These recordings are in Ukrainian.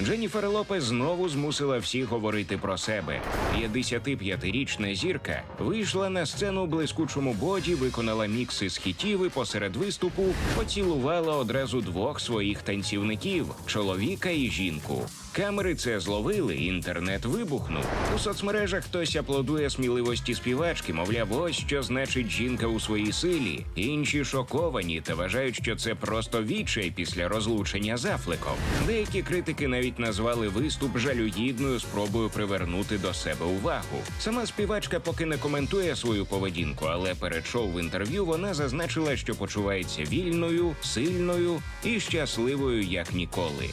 Дженніфер Лопес знову змусила всіх говорити про себе. 55-річна зірка вийшла на сцену у блискучому боді, виконала мікси з хітів і посеред виступу поцілувала одразу двох своїх танцівників чоловіка і жінку. Камери це зловили, інтернет вибухнув. У соцмережах хтось аплодує сміливості співачки, мовляв, ось що значить жінка у своїй силі. Інші шоковані та вважають, що це просто відчай після розлучення з Афлеком. Деякі критики навіть назвали виступ жалюгідною спробою привернути до себе увагу. Сама співачка поки не коментує свою поведінку, але перед шоу в інтерв'ю вона зазначила, що почувається вільною, сильною і щасливою як ніколи.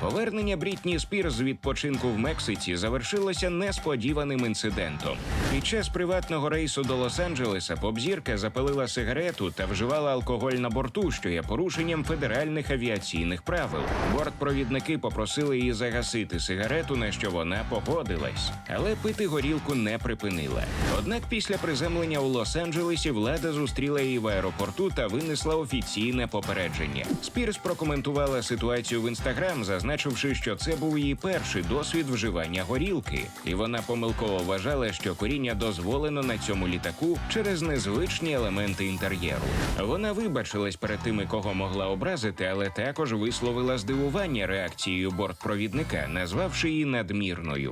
Повернення Брітні Спірс з відпочинку в Мексиці завершилося несподіваним інцидентом. Під час приватного рейсу до Лос-Анджелеса попзірка запалила сигарету та вживала алкоголь на борту, що є порушенням федеральних авіаційних правил. Бортпровідники попросили її загасити сигарету, на що вона погодилась, але пити горілку не припинила. Однак після приземлення у Лос-Анджелесі влада зустріла її в аеропорту та винесла офіційне попередження. Спірс прокоментувала ситуацію в інстаграм, зазначивши, що це був її перший досвід вживання горілки, і вона помилково вважала, що коріння дозволено на цьому літаку через незвичні елементи інтер'єру. Вона вибачилась перед тими, кого могла образити, але також висловила здивування реакцією бортпровідника, назвавши її надмірною.